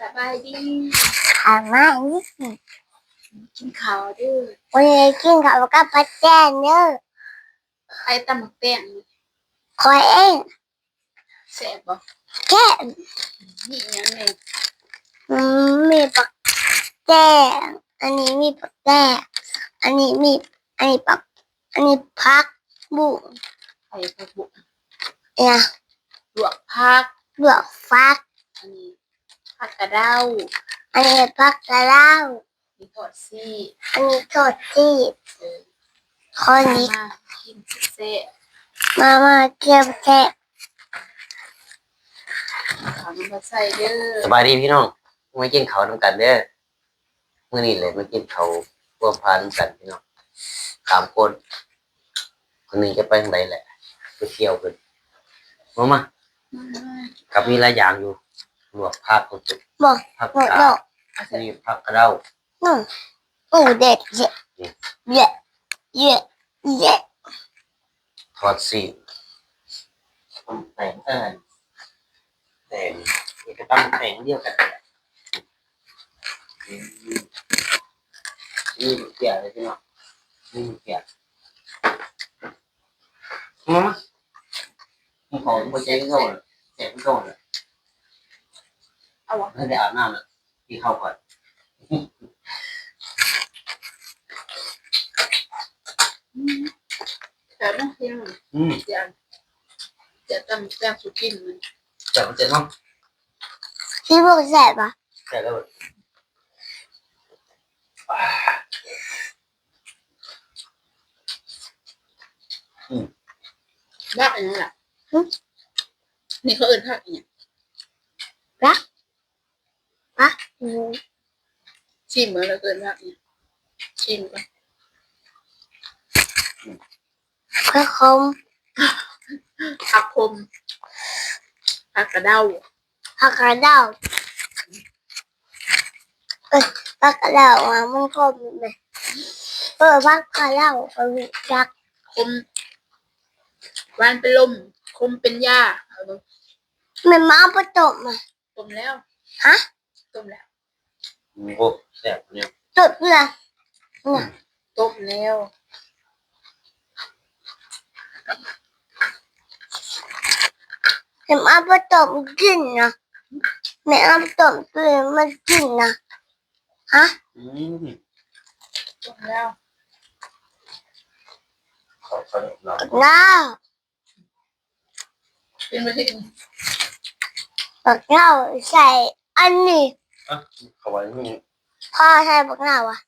สบายดีถามว่านี่กินข้าวเด้อวันนี้กินข้าวกับป้าแจ้เนอะไอ้ตำหมักแป้งนี่คอยเองแซ่บบ่แค่นี่หยังแม่อืมมีปักแจ้อันนี้มีปักแจ้อันนี้มี อันนี้ปัก อันนี้พักบุ้งไอ้ผักบุกเนี่ยลวกผักลวกฟักอันนี้ ผักกระเดาอันนี้พักกระเหล้ามีทอดซี่อันนี้ทอดจีบเออคนนี้มากินแซ่บมามาเกี่ยวแท้ข้าวมันมาใส่เด้อสบายดีพี่น้องมากินเขาวน้ำกันเด้อมื่อนี้เลยมากินเขาวร่วมพานำกันพี่น้องสามคนคนหนึ่งจะไปทางใดแหละไปเที่ยวกันมามามามากับมีหลายอย่างอยู่ ลวกผักกุจุบอกผักหมดกาแล้วเอาใส่มีผักกระเด้านู่นโอ้เด็ดเยอะเยอะเยอะเยอะทอดซีนต้มแต่งเออแต่งนี่ก็ต้องแต่งเดียวกันแหละอืมนี่เกี่ยวเลยพี่น้องนี่เกี่ยวมามามีของมาแจ้งเข้าเลยแจ้งเข้าเลย เอาวะไม่ได้อาบน้ำเลยที่เข้าก่อนแต่นะพี่น้องอืมเดี๋ยวจะตำแป้งสุกินมันแต่มันจะต้องพี่พวกแสบปะแต่แล้วรักอันนั้นแหละนี่เขาเอิ้นผักอีหยังอืม ชิมเหมือนเราเกินผักอีหยังชิมก่อนก็คมผักคมผักกระเดาผักกระเดาเอ้ยผักกระเดาอะมันคมไหมเออผักกระเดาเออรักคมหวานเป็นลมคมเป็นยาเอาดูมันมาเอาไปต้มอะต้มแล้วฮะต้มแล้ว โอ้แซ่บเนี่ยต้มเลยต้มแล้วมันเอาไปต้มกินนะไม่เอาไปต้มตัวมันกินนะฮะอืมต้มแล้วขอขนมหน่อยน้าเป็นประเทศผักเน่าใส่อันนี้ อะขอไว้นี่พ่อใส่ผักเน่าอะ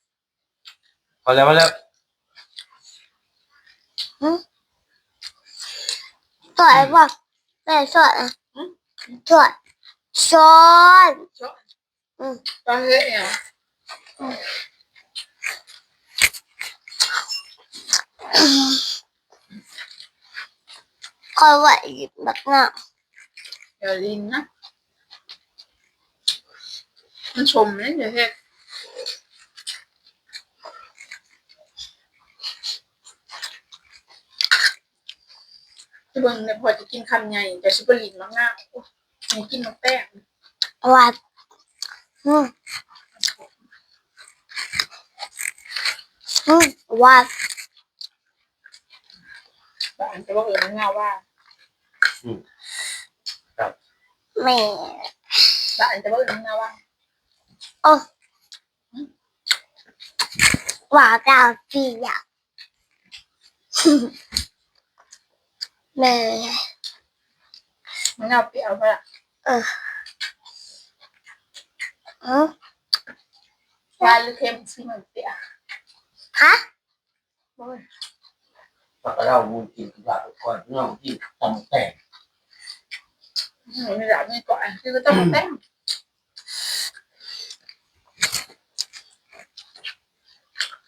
พอแล้วพอแล้วสวยป่ะแม่สวยอะสวยช้อนตอนเฮ้ยอะคอยไหวหยิบผักเน่าอย่าลินนะ มันชมเลยเดี๋ยวเฮ็ดที่เบิ่งเนี่ยพอจะกินคำใหญ่แต่ชิบลินมากง่ายโอ้ยยังกินมาแป้งวัดอืมอืมวัดบ้านแต่ว่าเออมันเงาว่าแม่บ้านแต่ว่าเออมันเงาว่าโอ้ว่า ดาวเปียกแม่มันเงาเปรี้ยวไปละอืมหวานหรือเค็มซึ่งมันเปรี้ยวฮะโอ้ยผักกระเด้ามูลกินกระดาษก่อนน้องที่ตำแต่ง ไม่ได้ไม่ก่อนคือก็ต้องมาแป้ง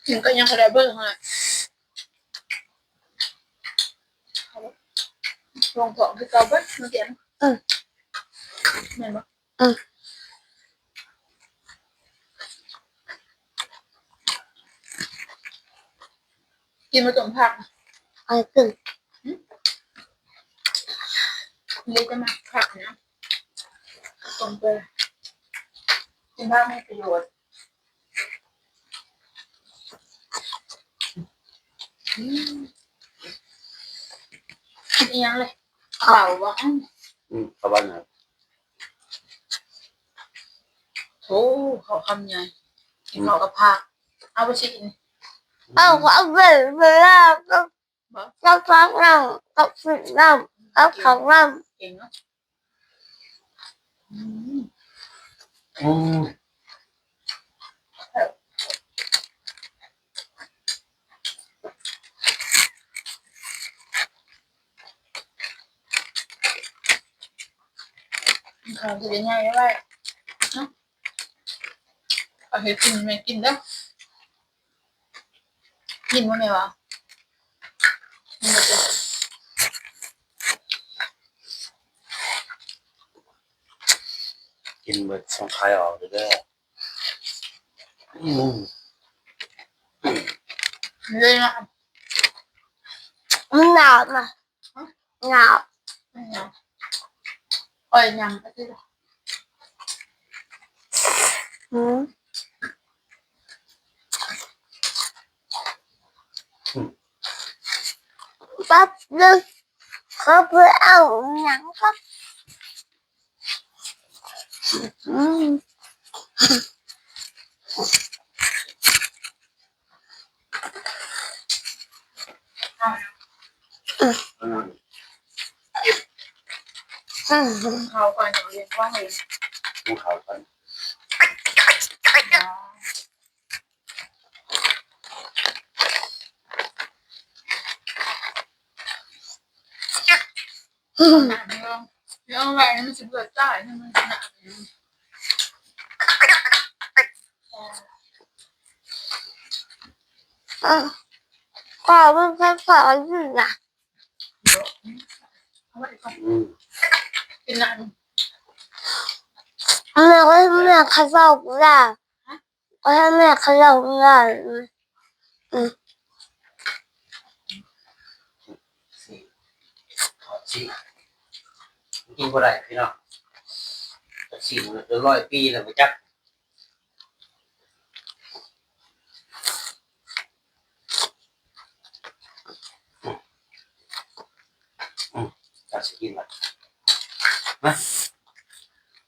ถึงก็ยังพอได้เบิ่งฮะลงของคือเก่าเบิ่งมันเสียงเห็นปะกินมาต้มผักเอะไรกึ่งเลยจะมาผักนะต้มไปกินบ้างไม่ประโยชน์อืม กินเอียงเลยเปล่าวะอืมประมาณนั้นโอ้เขาคำใหญ่กินเขากับผักเอาไปชิมเอาเอาไปเวลาก็ก็ฟังน้ำก็ฝึกน้ำก็ของน้เก่งเนาะอืม อืมเขาจะเป็นง่ายไว้เนาะเอาเห็ดกินไหมกินเด้อกินว่าไงวะกินหมดเลยกินเบิดสองคายออกเลยเด้ออืมเลยนะำมันห เอาปล่อยยังไปที่ละอืมปั๊บนึงเขาไปเอาหนังก็อืมอืมอืม เขาก่อนอย่างเรียนว่างเลยภูเขากันหนักเนาะเดี๋ยวเอาไว้มันจะเบื่อจ่ายนี่มันหนักอืมก็ไม่ค่อยพออยู่นะเอาไว้ก่อนอืม เป็นหนักแม่ก็ให้แม่เขาเล่าได้ก็ให้แม่เขาเล่าได้สี่ถอดสี่กินบ่ได้พี่น้องแต่สี่มันเดือร้อยปีแล้วไปจักอืมจักสิกินละ มา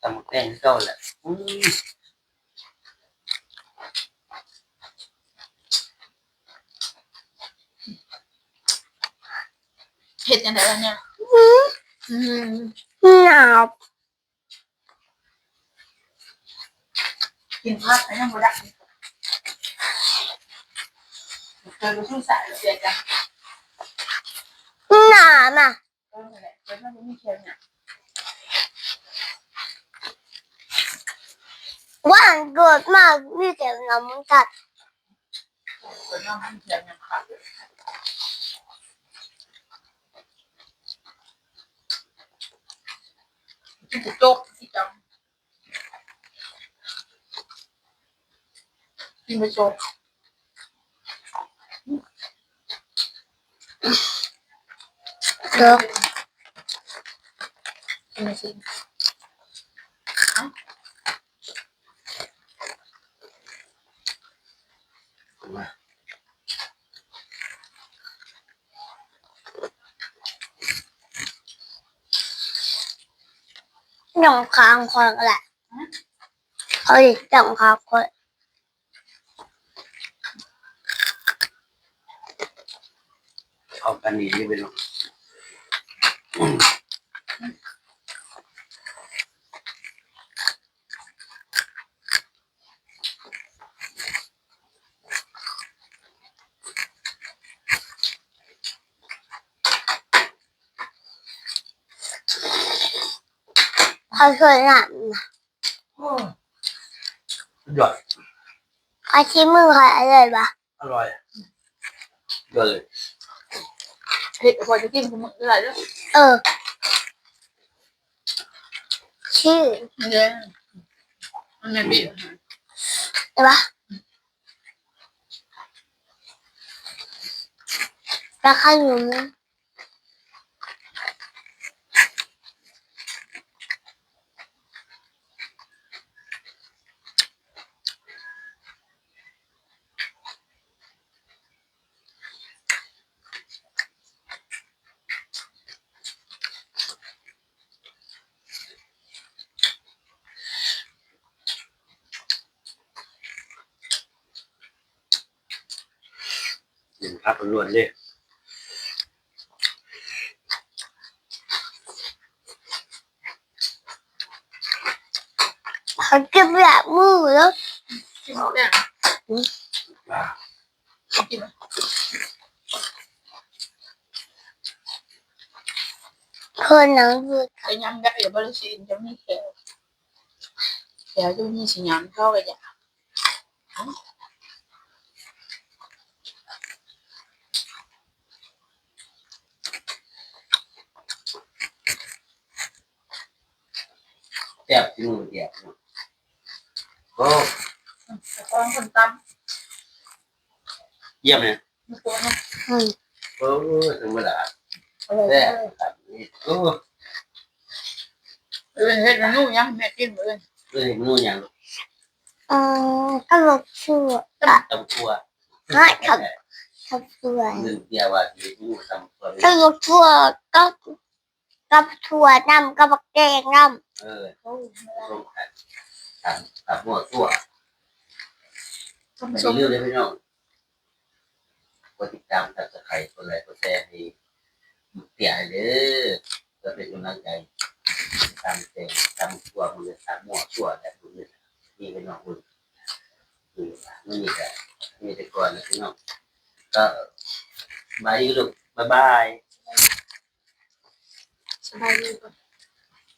ตำหมกแดงที่เก่าแหละอืมเห็ดยังไงล่ะเนี่ยอืมหนาวกินผักอันนั้นบ่ได้เคยไปทุ่งสายเสียจังหนาวน่ะเออนั่นแหละเดี๋ยวมันไม่มีเค็มเนี่ย ว่านเกิดมากมีแต่น้ำกัดเดี๋ยวน้ำมันเค็มเนี่ยค่ะกินแต่จ๊กที่จังกินไปโจ๊กเกิดกินไปสิม หนองคางคนแหละเขาดิหนองคางคนเอาปันนี้ไปลง เขาเคยหนาวนะสุดยอดเขาชี้มือเขาอะไรบ้าอร่อยเยอะเลยเผ็ดพอจะกินกูมึงอะไรด้วยเออ ชื่อเนี่ยมันไม่บีอะไรบ้าราคาอยู่มั้ พักล้วนๆเลยเขาจะแบบมือแล้วกินหมดแล้วอ่ากินไหมคนหนังดูไปยำได้เดี๋ยวบริษัทจะมีแถวแถวจะมีสัญญาณเข้ากันอย่าง แซ่บที่มือเดียวโอ้คล้องคนตั้มเยี่ยมเลยมีตัวนึงอืมโอ้ถึงเวลาแซ่บแบบนี้โอ้เออเฮ็ดมันนู่นยังแม่กินเหมือนเอ้ยมันนู่นอย่างอืมก็บอกชื่ออะตำตัวฮะครับทำตัวเงินเดียวว่าที่นู่นตำตัวก็บอกทั่วก็ กับถั่วน้ำกับบักแดงน้เออโอ้ร่วมกันตำตำหัวตัวต้มไม่ส้มเรื่องเลยพี่น้องกดติดตามตัดสไครต์กดไลค์กดแชร์ให้เตี่ยเลยเพื่อเป็นกำลังใจตามเพลงตามตัวมันเลยตามหัวตัวแบบนี้นี่เป็นน้องคุณนี่ไม่มีแต่มีแต่ก่อนนะพี่น้องก็บายลูกบายบาย Tanya,